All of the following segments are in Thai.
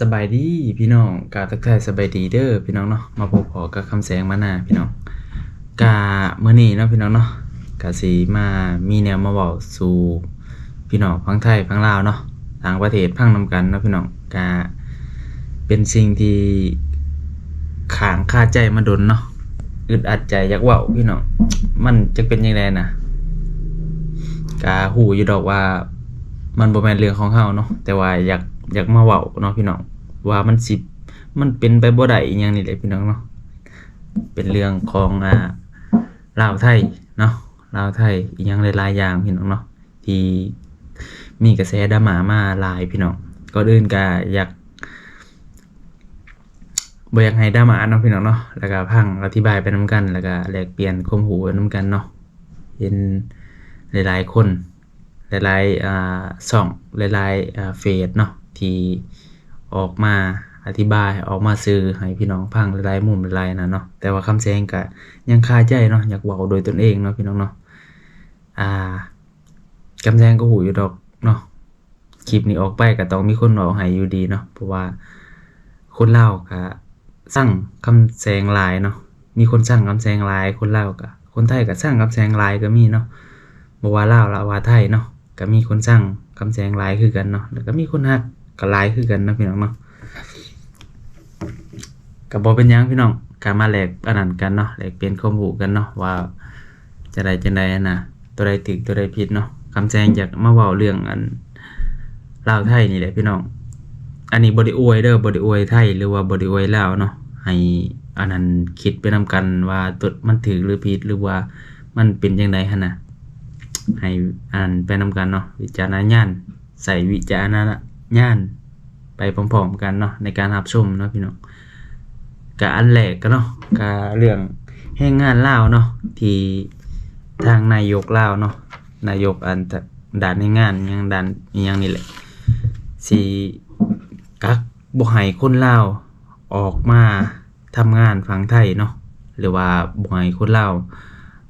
สบายดีพี่น้องกาทักทายสบายดีเด้อพี่น้องเนาะมาพบพอกับคำแสงมาหน้าพี่น้องกาเมื่อนี้เนาะพี่น้องเนาะกาสีมามีแนวมาบอกสู่พี่น้องพังไทยพังลาวเนาะต่างประเทศพังนำกันเนาะพี่น้องกาเป็นสิ่งที่ขางคาใจมาดนเนาะอึดอัดใจอยากเว้าพี่น้องมันจะเป็นยังไงนะกาหูอยู่ดอกว่ามันบ่แม่นเรื่องของเฮาเนาะแต่ว่าอยาก อยากมาเว้าเนาะพี่น้องว่ามันสิมันเป็นไปบ่ได้อีหยังนี่แหละพี่น้องเนาะเป็นเรื่องของอ่าลาวไทยเนาะลาวไทยอีหยังหลายๆอย่างพี่น้องเนาะที่มีกระแสดราม่ามาหลายพี่น้องก็อื่นก็อยากบ่อยากให้ดราม่าเนาะพี่น้องเนาะแล้วก็พังอธิบายไปนํกัน แล้วก็แลกเปลี่ยนความรู้ไปนํกันเนาะเห็นหลายๆคน หลายๆอ่าช่องหลายๆอ่าเฟซเนาะ ที่ออกมาอธิบายออกมาสื่อให้พี่น้องฟังหลายๆมุมหลายๆนะเนาะแต่ว่าคำแสดงก็ยังคาใจเนาะอยากเว้าโดยตนเองเนาะพี่น้องเนาะอ่าคำแสดงก็หูอยู่ดอกเนาะคลิปนี้ออกไปก็ต้องมีคนเว้าให้อยู่ดีเนาะเพราะว่าคนเล่าก็สั่งคำแสดงหลายเนาะมีคนสั่งคำแสดงหลายคนเล่าก็คนไทยก็สั่งคำแสดงหลายก็มีเนาะบ่ว่าลาวละว่าไทยเนาะก็มีคนสร้างคำแสงหลายคือกันเนาะแล้วก็มีคนฮัก ก็หลายคือกันนะพี่น้องเนาะก็บ่เป็นหยังพี่น้องก็มาแลกอันนั้นกันเนาะแลกเปลี่ยนความรู้กันเนาะว่าจะได้จังได๋นะตัวใดถูกตัวใดผิดเนาะคำแสงอยากมาเว้าเรื่องอันลาวไทยนี่แหละพี่น้อง อันนี้บ่ได้อวยเด้อบ่ได้อวยไทยหรือว่าบ่ได้อวยลาวเนาะให้อันนั้นคิดไปนํกันว่าตัวมันถูกหรือผิดหรือว่ามันเป็นจังไดหั่นน่ะให้อ่านไปนำกันเนาะวิจารณญาณใส่วิจารณ ญาณไปพร้อมๆกันเนาะในการรับชมเนาะพี่น้องกะอันแรกก็เนาะกะเรื่องแรงงานลาวเนาะที่ทางนายกลาวเนาะนายกอันตะด่านแรงานยังด่านยังนี่แหละสิกักบ่ให้คนลาวออกมาทำงานฝั่งไทยเนาะหรือว่าบ่ให้คนลาว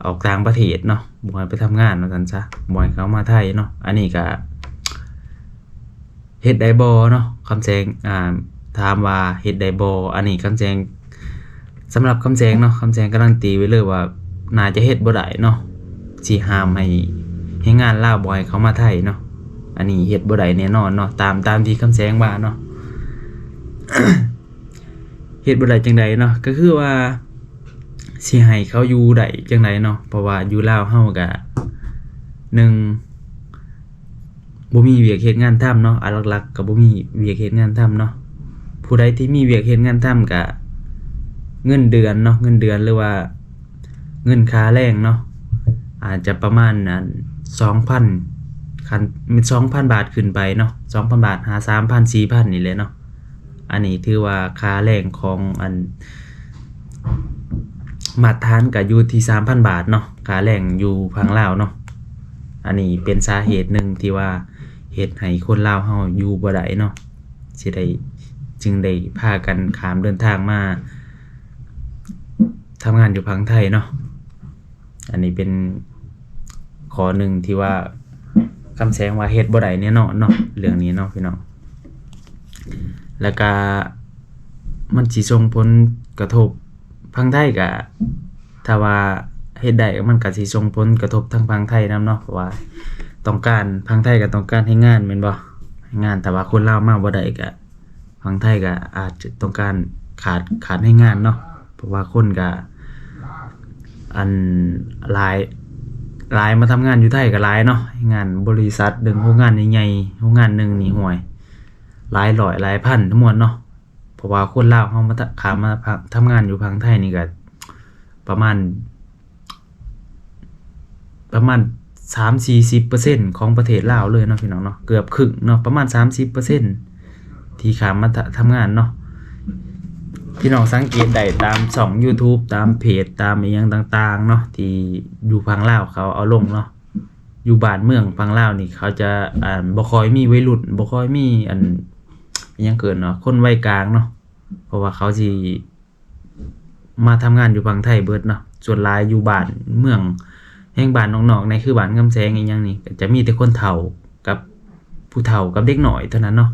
ออกต่างประเทศเนาะบ่ให้ไปทำงานว่าซั่นซะบ่ให้เขามาไทยเนาะอันนี้ก็ เฮ็ดได้บ่เนาะคำแจงอ่าถามว่าเฮ็ดได้บ่อันนี้คำแจงสำหรับคำแจงเนาะคำแจงการันตีไว้เลยว่าน่าจะเฮ็ดบ่ได้เนาะสิห้ามให้ให้งานลาวบ่ให้เขามาไทยเนาะอันนี้เฮ็ดบ่ได้แน่นอนเนาะตามตามที่คำแจงว่าเนาะเฮ็ดบ่ได้จังใดเนาะก็คือว่าสิให้เขาอยู่ได้จังไดเนาะเพราะว่าอยู่ลาวเฮาก็หนึ่ง บ่มีเวียกเฮ็ดงานทำเนาะอันหลักๆก็บ่มีเวียกเฮ็ดงานทำเนาะผู้ใดที่มีเวียกเฮ็ดงานทำก็เงินเดือนเนาะเงินเดือนหรือว่า เงินค่าแรงเนาะอาจจะประมาณอัน2,000คันมี2,000 บาทขึ้นไปเนาะ2,000 บาทหา3,000 4,000นี่แหละเนาะอันนี้ถือว่าค่าแรงของอันมาตรฐานก็อยู่ที่3,000 บาทเนาะค่าแรงอยู่พังลาวเนาะอันนี้เป็นสาเหตุหนึ่งที่ว่า เฮ็ดให้คนลาวเฮาอยู่บ่ได้เนาะสิได้จึงได้พากันขามเดินทางมาทำงานอยู่พังไทยเนาะอันนี้เป็นข้อหนึ่งที่ว่าคำแสงว่าเฮ็ดบ่ได้แน่ยเนอนเนาะเรื่องนี้เนาะพี่น้องแล้วก็มันสิส่งผลกระทบพังไทยก็ถ้าว่าเฮ็ดได้มันก็สิส่งผลกระทบทางพังไทยนํเนาะเพราะว่า ต้องการพังไทยก็ต้องการให้งานแม่นบ่ให้งานแต่ว่าคนลาวมาบ่ได้ก็พังไทยก็อาจจะต้องการขาดขาดให้งานเนาะเพราะว่าคนก็อันหลายหลายมาทำงานอยู่ไทยก็หลายเนาะให้งานบริษัทหนึงโรงงานใหญ่ๆโรงงานหนึงนี่ห่วยหลายร้อยหลายพันทั้งหมดเนาะเพราะว่าคนลาวเขามาทะขามาพักทำงานอยู่พังไทยนี่ก็ประมาณประมาณ สามสี่สิบเปอร์เซ็นของประเทศลาวเลยเนาะพี่น้องเนาะเกือบครึ่งเนาะประมาณสามสิบเปอร์เซ็นที่ขามมาทำงานเนาะพี่น้องสังเกตได้ตามช่อง YouTube ตามเพจตามอียังต่างๆเนาะที่อยู่พังลาวเขาเอาลงเนาะอยู่บ้านเมืองพังลาวนี่เขาจะอ่าบ่ค่อยมีวัยรุ่นบ่ค่อยมีอันยังเกินเนาะคนวัยกลางเนาะเพราะว่าเขาสิมาทำงานอยู่ฝั่งไทยเบิดเนาะส่วนหลายอยู่บ้านเมือง แห่งบ้านนอกๆในคือบ้านกำแพงอีหยังนี่จะมีแต่คนเฒ่ากับผู้เฒ่ากับเด็กหน้อยเท่านั้นเนาะ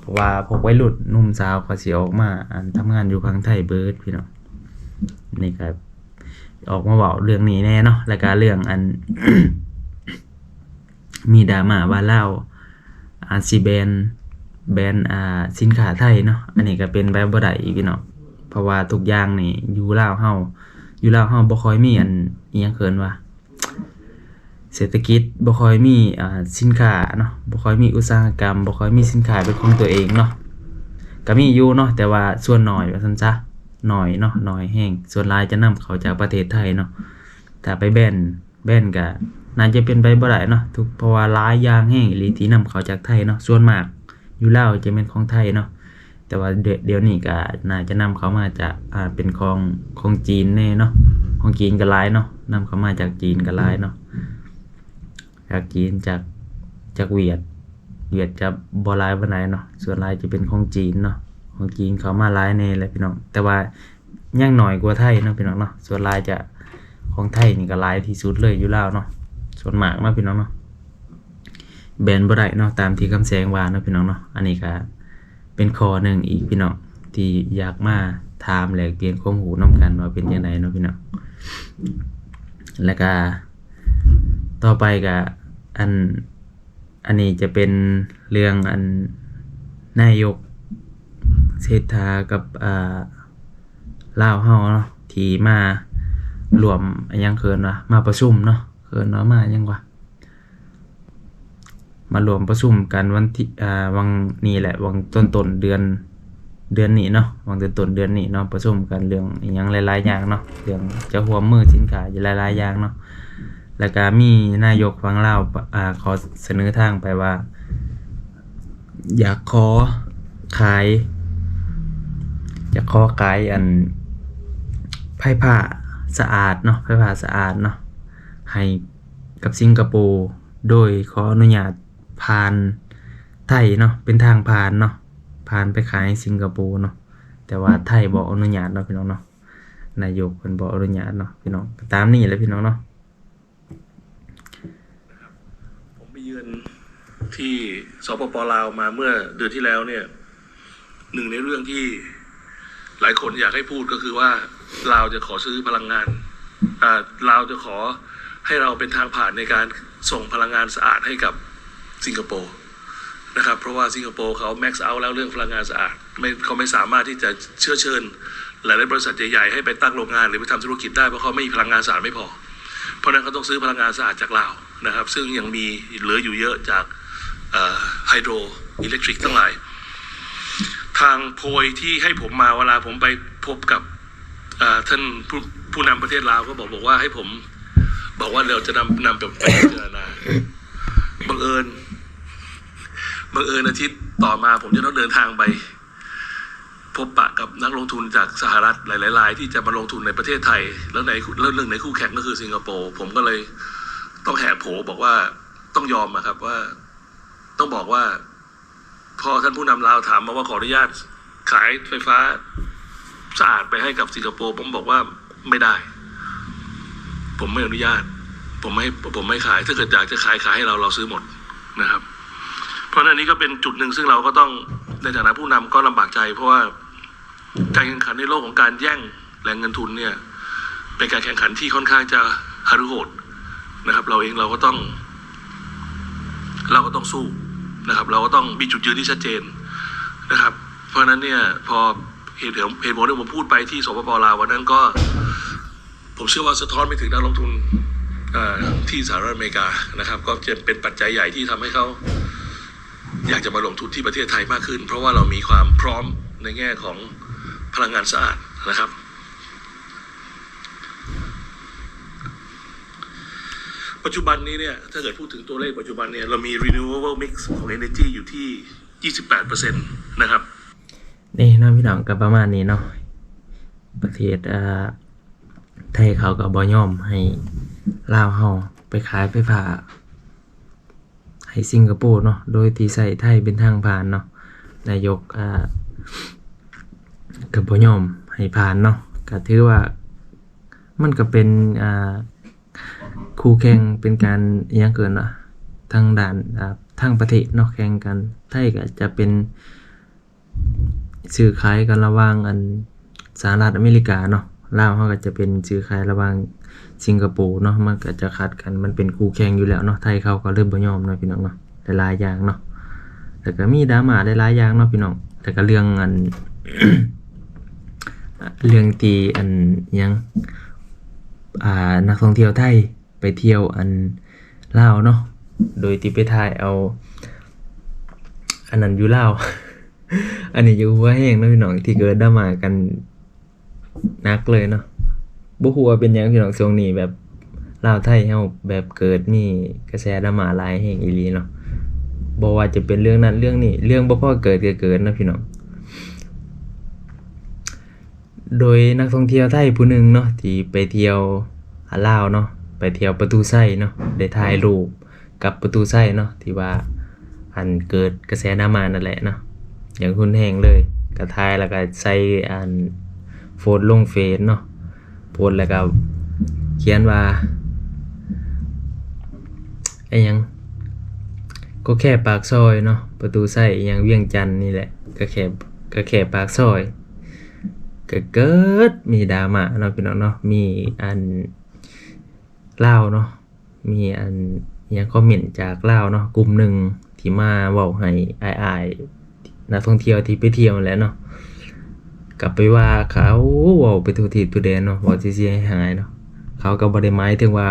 เพราะว่าพวกวัยรุ่นหนุ่มสาวเขาสิออกมาอันทำงานอยู่พังไทยเบิร์ดพี่น้องนี่ก็ออกมาเว้าเรื่องนี้แน่เนาะแล้วก็เรื่องอัน มีดราม่าว่าเล่าอาสิแบนแบนอ่าสินค้าไทยเนาะอันนี้ก็เป็นไปบ่ได้พี่น้องเพราะว่าทุกอย่างนี่อยู่ลาวเฮาอยู่ลาวเฮาบ่ค่อยมีอันอีหยังเคินว่า เศรษฐกิจบ่ค่อยมีอ่าสินค้าเนาะบ่ค่อยมีอุตสาหกรรมบ่ค่อยมีสินค้าเป็นของตัวเองเนาะก็มีอยู่เนาะแต่ว่าส่วนน้อยว่าซั่นซะน้อยเนาะน้อยแฮงส่วนหลายจะนำเข้าจากประเทศไทยเนาะถ้าไปแบนแบนก็น่าจะเป็นไปบ่ได้เนาะทุกเพราะว่าหลายอย่างแฮงอีหลีที่นำเข้าจากไทยเนาะส่วนมากอยู่ลาวจะเป็นของไทยเนาะแต่ว่าเดี๋ยวนี้ก็น่าจะนำเขามาจากอ่าเป็นของของจีนแน่เนาะของจีนก็หลายเนาะนำเขามาจากจีนก็หลายเนาะ จากจีนจากจากเวียด เวียดจะบ่หลายปานใดเนาะส่วนลายจะเป็นของจีนเนาะของจีนเขามาลายแน่แหละพี่น้องแต่ว่ายังหน้อยกว่าไทยเนาะพี่น้องเนาะส่วนลายจะของไทยนี่ก็ลายที่สุดเลยอยู่แล้วเนาะส่วนมากเนาะพี่น้องเนาะแบนบ่ได้เนาะตามที่คำแสงว่าเนาะพี่น้องเนาะอันนี้ก็เป็นข้อหนึ่งอีกพี่น้องที่อยากมาถามแลกเปลี่ยนความรู้นํกันว่าเป็นจังไดเนาะพี่น้องแล้วก็ต่อไปก็ อันอันนี้จะเป็นเรื่องอันนายกเศรษฐากับอ่าลาวเฮาเนาะที่มารวมยังเคินวะมาประชุมเนาะเคินว่าะมายังวะมารวมประชุมกันวันที่อ่าวังนี้แหละวังต้นต้นเดือนเดือนนี้เนาะวังต้นต้นเดือนนี้เนาะประชุมกันเรื่องอยังหลายๆอย่างเนาะเรื่องจะหัวมือสินค้าหลายๆอย่างเนาะ แล้วก็มีนายกฟังเล่าอ่าขอเสนอทางไปว่า อยากขอขาย อยากขอขายอันไผ่ผ้าสะอาดเนาะไผ่ผ้าสะอาดเนาะให้กับสิงคโปร์โดยขออนุญาตผ่านไทยเนาะเป็นทางผ่านเนาะผ่านไปขายสิงคโปร์เนาะแต่ว่าไทยบอกอนุญาตเนาะพี่น้องเนาะนายกเพิ่นบอกอนุญาตเนาะพี่น้องตามนี้แหละพี่น้องเนาะ ผมไปเยือน ที่สปปลาวมาเมื่อเดือนที่แล้วเนี่ยหนึ่งในเรื่องที่หลายคนอยากให้พูดก็คือว่าลาวจะขอซื้อพลังงานลาวจะขอให้เราเป็นทางผ่านในการส่งพลังงานสะอาดให้กับสิงคโปร์นะครับ เพราะว่าสิงคโปร์เขาแม็กซ์เอาแล้วเรื่องพลังงานสะอาดไม่เขาไม่สามารถที่จะเชื้อเชิญ หลายๆบริษัทใหญ่ๆให้ไปตั้งโรงงานหรือไปทำธุรกิจได้เพราะเขาไม่มีพลังงานสะอาดไม่พอ เพราะนั้นเขาต้องซื้อพลังงานสะอาดจากลาวนะครับ ซึ่งยังมีเหลืออยู่เยอะจาก ไฮโดรอิเล็กทริกทั้งหลาย ทางโพยที่ให้ผมมาเวลาผมไปพบกับท่านผู้ผู้นำประเทศลาวก็บอกบอกว่าให้ผม บอกว่าเราจะนำนำไปไปพิจารณาบังเอิญบังเอิญอาทิตย์ต่อมาผมจะต้องเดินทางไป พบปะกับนักลงทุนจากสหรัฐหลายๆรายที่จะมาลงทุนในประเทศไทย แล้วในเรื่องในคู่แข่งก็คือสิงคโปร์ผมก็เลยต้องแหกโผบอกว่าต้องยอมอะครับว่า ต้องบอกว่า พอท่านผู้นำลาวถามมาว่าขออนุญาตขายไฟฟ้าสะอาดไปให้กับสิงคโปร์ผมบอกว่าไม่ได้ ผมไม่อนุญาต ผมไม่ผมไม่ขาย ถ้าเกิดอยากจะขายขายให้เราเราซื้อหมดนะครับ เพราะนั้นนี้ก็เป็นจุดหนึ่งซึ่งเราก็ต้องในฐานะผู้นำก็ลำบากใจ เพราะว่าการแข่งขันในโลกของการแย่งแหล่งเงินทุนเนี่ย เป็นการแข่งขันที่ค่อนข้างจะหฤโหดนะครับ เราเองเราก็ต้อง เราก็ต้องสู้ นะครับ เราก็ต้องมีจุดยืนที่ชัดเจนนะครับ เพราะฉะนั้นเนี่ยพอเหตุผลเหตุผลที่ผมพูดไปที่สปปลาววันนั้นก็ ผมเชื่อว่าสะท้อนไปถึงนักลงทุนที่สหรัฐอเมริกานะครับ ก็จะเป็นปัจจัยใหญ่ที่ทำให้เขาอยากจะมาลงทุนที่ประเทศไทยมากขึ้น เพราะว่าเรามีความพร้อมในแง่ของพลังงานสะอาดนะครับ ปัจจุบันนี้เนี่ยถ้าเกิดพูดถึงตัวเลขปัจจุบันเนี่ยเรามี renewable mix ของ energy อยู่ที่ 28%นะครับ นี่เนาะพี่น้องก็ประมาณนี้เนาะประเทศอ่าไทยเขาก็บ่ยอมให้ลาวเฮาไปขายไฟฟ้าให้สิงคโปร์เนาะโดยที่ใส่ไทยเป็นทางผ่านเนาะนายกอ่าก็บ่ยอมให้ผ่านเนาะก็ถือว่ามันก็เป็นอ่า คู่แข่งเป็นการยังเกินอะทางด้านทางประเทศเนาะแข่งกันไทยก็จะเป็นซื้อขายกันระหว่างอันสหรัฐอเมริกาเนาะลาวเขาก็จะเป็นซื้อขายระหว่างสิงคโปร์เนาะมันก็จะขัดกันมันเป็นคู่แข่งอยู่แล้วเนาะไทยเขาก็เริ่มบ่ยอมเนาะพี่น้องเนาะหลายอย่างเนาะแต่ก็มีดราม่าหลายอย่างเนาะพี่น้องแต่ก็เรื่องอันเรื่องตีอันยังอ่านักท่องเที่ยวไทย ไปเที่ยวอันลาวเนาะโดยที่ไปถ่ายเอา อันนั้นอยู่ลาว อันนี้อยู่หัวแห้งนะพี่น้องที่เกิดดราม่ากันนักเลยเนาะบ่ฮู้ว่าเป็นหยังพี่น้องช่วงนี้แบบลาวไทยเฮาแบบเกิดมีกระแสดราม่าหลายแห่งอีลีเนาะบ่ว่าจะเป็นเรื่องนั้นเรื่องนี้เรื่องบ่พอเกิดก็เกิดนาะพี่น้อง โดยนักท่องเที่ยวไทยผู้หนึ่งเนาะที่ไปเที่ยวหาลาวเนาะ ไปเที่ยวประตูไส้เนาะได้ถ่ายรูปกับประตูไส้เนาะที่ว่าอันเกิดกระแสดราม่านั่นแหละเนาะอย่างคุณแหงเลยก็ถ่ายแล้วก็ใส่อันโพสต์ลงเฟซเนาะโพสแล้วก็เขียนว่าไอ้ยังก็แค่ปากซอยเนาะประตูไส้ยังเวียงจันน์นี่แหละก็แค่ก็แค่ปากซอยก็เกิดมีดราม่าเนาะพี่น้องเนาะมีอัน เล่าเนาะมีอันยังคอมเมนต์จากเล่าเนาะกลุ่มหนึ่งที่มาเว้าให้อายอายๆนักท่องเที่ยวที่ไปเที่ยวแล้วเนาะกลับไปว่าเขาเว้าไปทุกทิศทุกแดนเนาะเว้าสิๆให้หายเนาะเขาก็บ่ได้หมายถึงว่า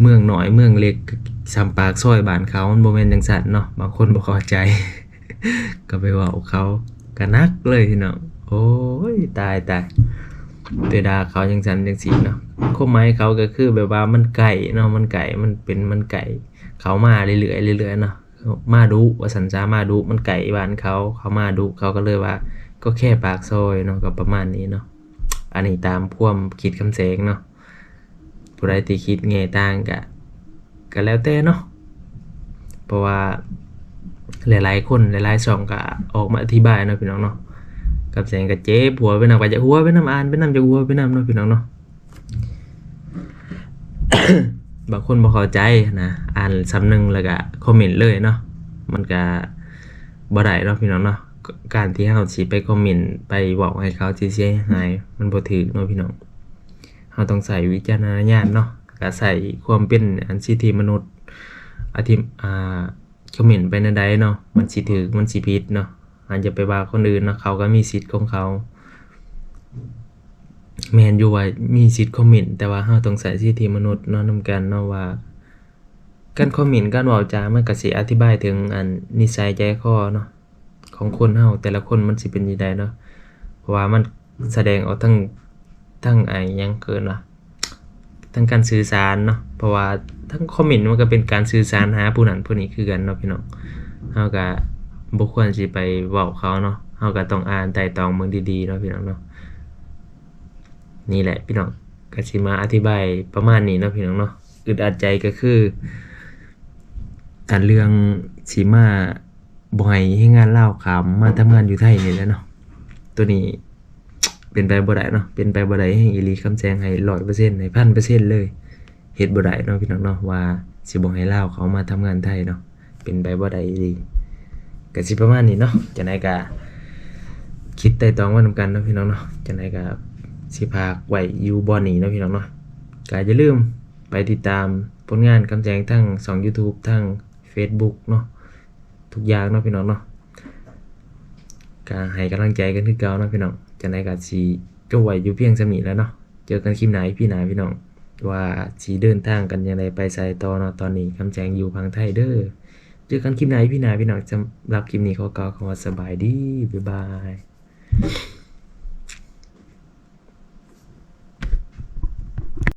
เมืองหน้อยเมืองเล็กซำปากซอยบ้านเขามันบ่แม่นจังซั่นเนาะบางคนบ่เข้าใจ ก็ไปว้าเขาก็นักเลยพี่น้องโอ้ยตายตาย เตดาเขาจังสันจังสีเนาะข้อหมายเขาก็คือแบบว่ามันไก่เนาะมันไก่มันเป็นมันไก่เขามาเรื่อยๆเรื่อยๆเนาะมาดุว่าสันจามาดุมันไก่บ้านเขาเขามาดุเขาก็เลยว่า ก็แค่ปากซอยเนาะก็ประมาณนี้เนาะอันนี้ตามพ่วมคิดคำแสงเนาะผู้ใดที่คิดแง่ต่างก็ก็แล้วแต่เนาะเพราะว่าหลายๆคนหลายๆช่องก็ออกมาอธิบายเนาะพี่น้องเนาะ กับแสงกับเจ๊ผัวไปนำไปจะหัวไปนำอ่านไปนำจะหัวไปนำเนาะพี่น้องเนาะบางคนบ่เข้าใจนะอ่านซ้ำหนึงแล้วก็คอมเมนต์เลยเนาะมันก็บ่ได้เนาะพี่น้องเนาะการที่เฮาสิไปคอมเมนต์ไปบอกให้เขาสิเสียหายมันบ่ถูกเนาะพี่น้องเฮาต้องใส่วิจารณญาณเนาะก็ใส่ความเป็นอันสิทธิมนุษย์อธิอ่าคอมเมนต์ไปในใดเนาะมันสิถูกมันสิผิดเนาะ อาจจะไปว่าคนอื่นนะเขาก็มีสิทธิ์ของเขา แมนอยู่ว่ามีสิทธิ์คอมเมนต์แต่ว่าเราต้องใส่สิทธิมนุษย์เนาะนำกันเนาะว่าการคอมเมนต์การเว้าจามันก็สิอธิบายถึงอันนิสัยใจคอเนาะของคนเฮาแต่ละคนมันสิเป็นจังไดเนาะเพราะว่ามันแสดงออกทั้งทั้งไอ้ยังเกินว่าทั้งการสื่อสารเนาะเพราะว่าทั้งคอมเมนต์มันก็เป็นการสื่อสารหาผู้นั้นผู้นี้คือกันเนาะพี่น้องเฮาก็ บ่คควรสิไปเว้าเขาเนาะเฮาก็ต้องอ่านไต่ตองเบิ่งดีๆเนาะพี่น้องเนาะนี่แหละพี่น้องก็สิมาอธิบายประมาณนี้เนาะพี่น้องเนาะอึดอัดใจก็คืออันเรื่องสิมาบ่ให้งานเล่าขามมาทำงานอยู่ไทยนี่แหละเนาะตัวนี้เป็นไปบ่ได้เนาะเป็นไปบ่ได้ให้อีลีคำแจงให้100%ให้1,000%เซ็นต์เลยเฮ็ดบ่ได้เนาะพี่น้องเนาะว่าสิบ่ให้เล่าเขามาทำงานไทยเนาะเป็นไปบ่ได้อีลี ก็สิประมาณนี้เนาะจังไดก็คิดไต่ตองไว้นำกันเนาะพี่น้องเนาะจังไดก็สิพากไว้อยู่บ่อนนี้เนาะพี่น้องเนาะก็อย่าลืมไปติดตามผลงานคำแจงทั้งช่อง YouTube ทั้ง Facebook เนาะทุกอย่างเนาะพี่น้องเนาะก็ให้กำลังใจกันคือเก่าเนาะพี่น้องจังไดก็สิจบไว้อยู่เพียงส่านี้แล้วเนาะเจอกันคลิปไหนพี่หนาพี่น้องว่าสิเดินทางกันจังไดไปไสต่อเนาะตอนนี้คำแจงอยู่พังไทยเด้อ เจอกันคลิปไหนพี่นาพี่น้องจะรับคลิปนี้ขอกล่าวคำว่าสบายดีบ๊ายบาย